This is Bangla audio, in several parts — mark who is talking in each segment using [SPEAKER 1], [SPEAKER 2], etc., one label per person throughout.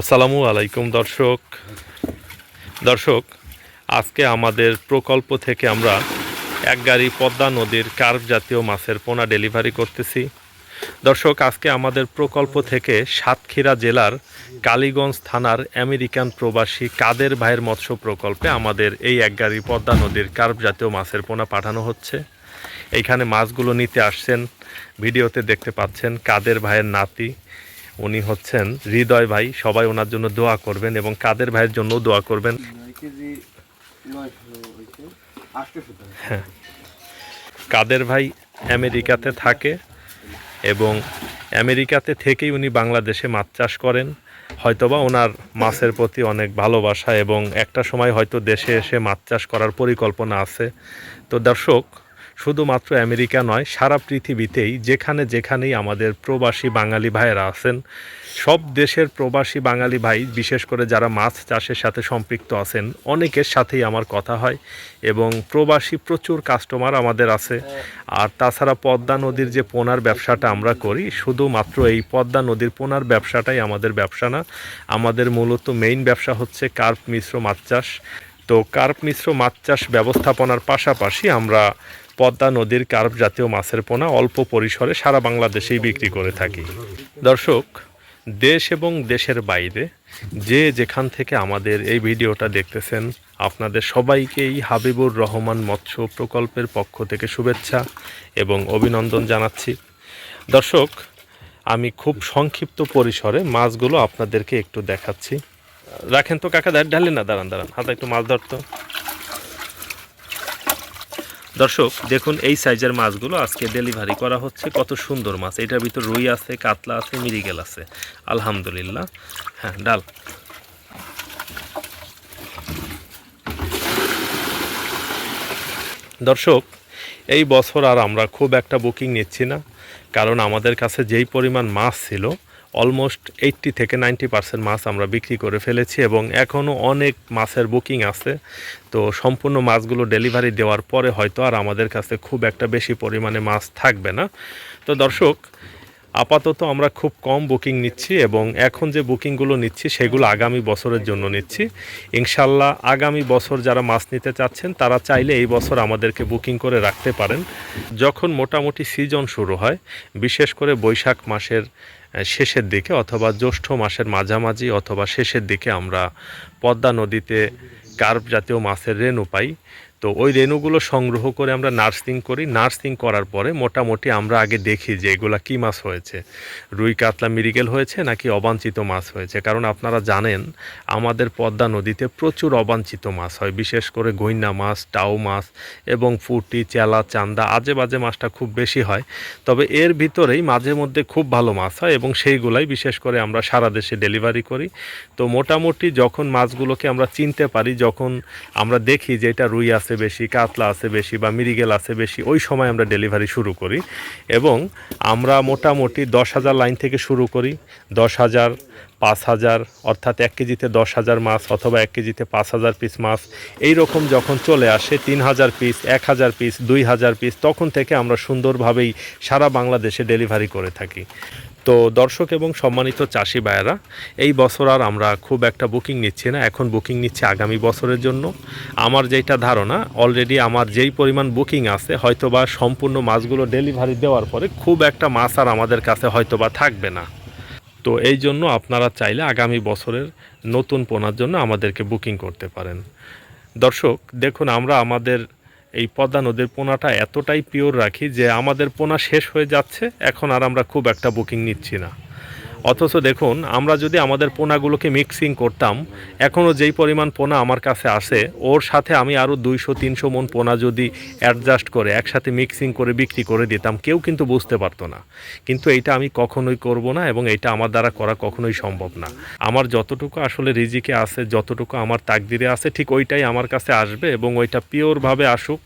[SPEAKER 1] আসসালামু আলাইকুম, দর্শক। দর্শক, আজকে আমাদের প্রকল্প থেকে আমরা এক গাড়ি পদ্মা নদীর কার্ভ জাতীয় মাছের পোনা ডেলিভারি করতেছি। দর্শক, আজকে আমাদের প্রকল্প থেকে সাতক্ষীরা জেলার কালীগঞ্জ থানার আমেরিকান প্রবাসী কাদের ভাইয়ের মৎস্য প্রকল্পে আমাদের এই এক গাড়ি পদ্মা নদীর কার্ভ জাতীয় মাছের পোনা পাঠানো হচ্ছে। এইখানে মাছগুলো নিতে আসছেন, ভিডিওতে দেখতে পাচ্ছেন কাদের ভাইয়ের নাতি উনি হচ্ছেন হৃদয় ভাই, সবাই ওনার জন্য দোয়া করবেন এবং কাদের ভাইয়ের জন্য দোয়া করবেন। হ্যাঁ কাদের ভাই আমেরিকাতে থাকে এবং আমেরিকাতে থেকেই উনি বাংলাদেশে মাছ চাষ করেন। হয়তোবা ওনার মাছের প্রতি অনেক ভালোবাসা এবং একটা সময় হয়তো দেশে এসে মাছ চাষ করার পরিকল্পনা আছে। তো দর্শক শুধুমাত্র আমেরিকা নয়, সারা পৃথিবীতেই, যেখানে যেখানেই আমাদের প্রবাসী বাঙালি ভাইয়েরা আছেন, সব দেশের প্রবাসী বাঙালি ভাই, বিশেষ করে যারা মাছ চাষের সাথে সম্পৃক্ত আছেন, অনেকের সাথেই আমার কথা হয় এবং প্রবাসী প্রচুর কাস্টমার আমাদের আছে। আর তাছাড়া পদ্মা নদীর যে পোনার ব্যবসাটা আমরা করি, শুধুমাত্র এই পদ্মা নদীর পোনার ব্যবসাটাই আমাদের ব্যবসা না, আমাদের মূলত মেইন ব্যবসা হচ্ছে কার্প মিশ্র মাছ চাষ। তো কার্প মিশ্র মাছ চাষ ব্যবস্থাপনার পাশাপাশি আমরা পদ্মা নদীর কার্প জাতীয় মাছের পোনা অল্প পরিসরে সারা বাংলাদেশেই বিক্রি করে থাকি। দর্শক, দেশ এবং দেশের বাইরে যে যেখান থেকে আমাদের এই ভিডিওটা দেখতেছেন, আপনাদের সবাইকেই হাবিবুর রহমান মৎস্য প্রকল্পের পক্ষ থেকে শুভেচ্ছা এবং অভিনন্দন জানাচ্ছি। দর্শক, আমি খুব সংক্ষিপ্ত পরিসরে মাছগুলো আপনাদেরকে একটু দেখাচ্ছি। রাখেন তো কাকা ঢালেন না, দাঁড়ান দাঁড়ান, হাতে একটু মাছ ধরতো। দর্শক, দেখুন এই সাইজের মাছগুলো আজকে ডেলিভারি করা হচ্ছে। কত সুন্দর মাছ। এটার ভিতর রুই আছে, কাতলা আছে, মিরিগেল আছে। আলহামদুলিল্লাহ। হ্যাঁ ডাল। দর্শক, এই বছর আর আমরা খুব একটা বুকিং নিচ্ছি না। কারণ আমাদের কাছে যেই পরিমাণ মাছ ছিল অলমোস্ট এইট্টি থেকে নাইনটি পার্সেন্ট মাছ আমরা বিক্রি করে ফেলেছি এবং এখনও অনেক মাছের বুকিং আছে। তো সম্পূর্ণ মাছগুলো ডেলিভারি দেওয়ার পরে হয়তো আর আমাদের কাছে খুব একটা বেশি পরিমাণে মাছ থাকবে না। তো দর্শক আপাতত আমরা খুব কম বুকিং নিচ্ছি এবং এখন যে বুকিংগুলো নিচ্ছি সেগুলো আগামী বছরের জন্য নিচ্ছি। ইনশাল্লাহ আগামী বছর যারা মাছ নিতে চাচ্ছেন, তারা চাইলে এই বছর আমাদেরকে বুকিং করে রাখতে পারেন। যখন মোটামুটি সিজন শুরু হয়, বিশেষ করে বৈশাখ মাসের শেষের দিকে অথবা জ্যৈষ্ঠ মাসের মাঝামাঝি অথবা শেষের দিকে আমরা পদ্মা নদীতে কার্প জাতীয় মাছের রেণু পাই। তো ওই রেণুগুলো সংগ্রহ করে আমরা নার্সিং করি। নার্সিং করার পরে মোটামুটি আমরা আগে দেখি যে এগুলা কী মাছ হয়েছে। রুই কাতলা মিরিগেল হয়েছে নাকি অবাঞ্ছিত মাছ হয়েছে? কারণ আপনারা জানেন, আমাদের পদ্মা নদীতে প্রচুর অবাঞ্ছিত মাছ হয়। বিশেষ করে গইনা মাছ, টাও মাছ এবং ফুটি চেলা, চান্দা, আজে বাজে মাছটা খুব বেশি হয়। তবে এর ভিতরেই মাঝে মধ্যে খুব ভালো মাছ হয় এবং সেইগুলাই বিশেষ করে আমরা সারা দেশে ডেলিভারি করি। তো মোটামুটি যখন মাছগুলোকে আমরা চিনতে পারি, যখন আমরা দেখি যে এটা রুই আছে বেশি, কাতলা আছে বেশি বা মিরিগেল আছে বেশি, ওই সময় আমরা ডেলিভারি শুরু করি। এবং আমরা মোটামুটি দশ হাজার লাইন থেকে শুরু করি। দশ হাজার, পাঁচ হাজার, অর্থাৎ এক কেজিতে দশ হাজার মাছ অথবা এক কেজিতে পাঁচ হাজার পিস মাছ। এই রকম যখন চলে আসে, তিন হাজার পিস এক হাজার পিস দুই হাজার পিস তখন থেকে আমরা সুন্দরভাবেই সারা বাংলাদেশে ডেলিভারি করে থাকি। তো দর্শক এবং সম্মানিত চাষি ভাইয়েরা, এই বছর আর আমরা খুব একটা বুকিং নিচ্ছি না। এখন বুকিং নিচ্ছি আগামী বছরের জন্য। আমার যেটা ধারণা অলরেডি আমার যেই পরিমাণ বুকিং আছে, হয়তোবা সম্পূর্ণ মাছগুলো ডেলিভারি দেওয়ার পরে খুব একটা মাছ আর আমাদের কাছে হয়তোবা থাকবে না। তো এই জন্য আপনারা চাইলে আগামী বছরের নতুন পোনার জন্য আমাদেরকে বুকিং করতে পারেন। দর্শক, দেখুন, আমরা আমাদের এই পদ্মা নদীর পোনাটা এতটাই পিওর রাখি যে আমাদের পোনা শেষ হয়ে যাচ্ছে, এখন আর আমরা খুব একটা বুকিং নিচ্ছি না। অথচ দেখুন, আমরা যদি আমাদের পোনাগুলোকে মিক্সিং করতাম এখনও যেই পরিমাণ পোনা আমার কাছে আসে, ওর সাথে আমি আরও দুইশো, তিনশো মন পোনা যদি অ্যাডজাস্ট করে, একসাথে মিক্সিং করে বিক্রি করে দিতাম, কেউ কিন্তু বুঝতে পারতো না। কিন্তু এইটা আমি কখনোই করব না এবং এটা আমার দ্বারা করা কখনোই সম্ভব না। আমার যতটুকু আসলে রিজিকে আছে, যতটুকু আমার তাকদিরে আছে, ঠিক ওইটাই আমার কাছে আসবে এবং ওইটা পিওরভাবে আসুক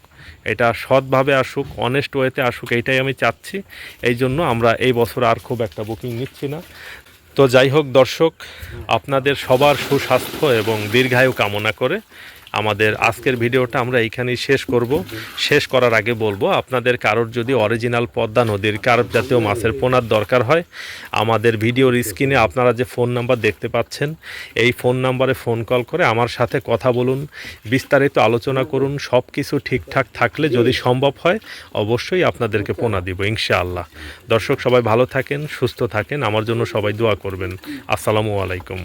[SPEAKER 1] এটা সৎভাবে আসুক অনেস্ট ওয়েতে আসুক, এইটাই আমি চাচ্ছি। এই জন্য আমরা এই বছর আর খুব একটা বুকিং নিচ্ছি না। তো যাই হোক দর্শক, আপনাদের সবার সুস্বাস্থ্য এবং দীর্ঘায়ু কামনা করে আমাদের আজকের ভিডিওটা আমরা এইখানেই শেষ করব। শেষ করার আগে বলব, আপনাদের কারোর যদি অরিজিনাল পদ্মা নদীর কার্প জাতীয় মাছের পোনার দরকার হয়, আমাদের ভিডিওর স্ক্রিনে আপনারা যে ফোন নাম্বার দেখতে পাচ্ছেন, এই ফোন নাম্বারে ফোন কল করে আমার সাথে কথা বলুন, বিস্তারিত আলোচনা করুন সব কিছু ঠিকঠাক থাকলে যদি সম্ভব হয়, অবশ্যই আপনাদেরকে পোনা দিব, ইনশাআল্লাহ। দর্শক সবাই ভালো থাকেন, সুস্থ থাকেন, আমার জন্য সবাই দোয়া করবেন। আসসালামু আলাইকুম।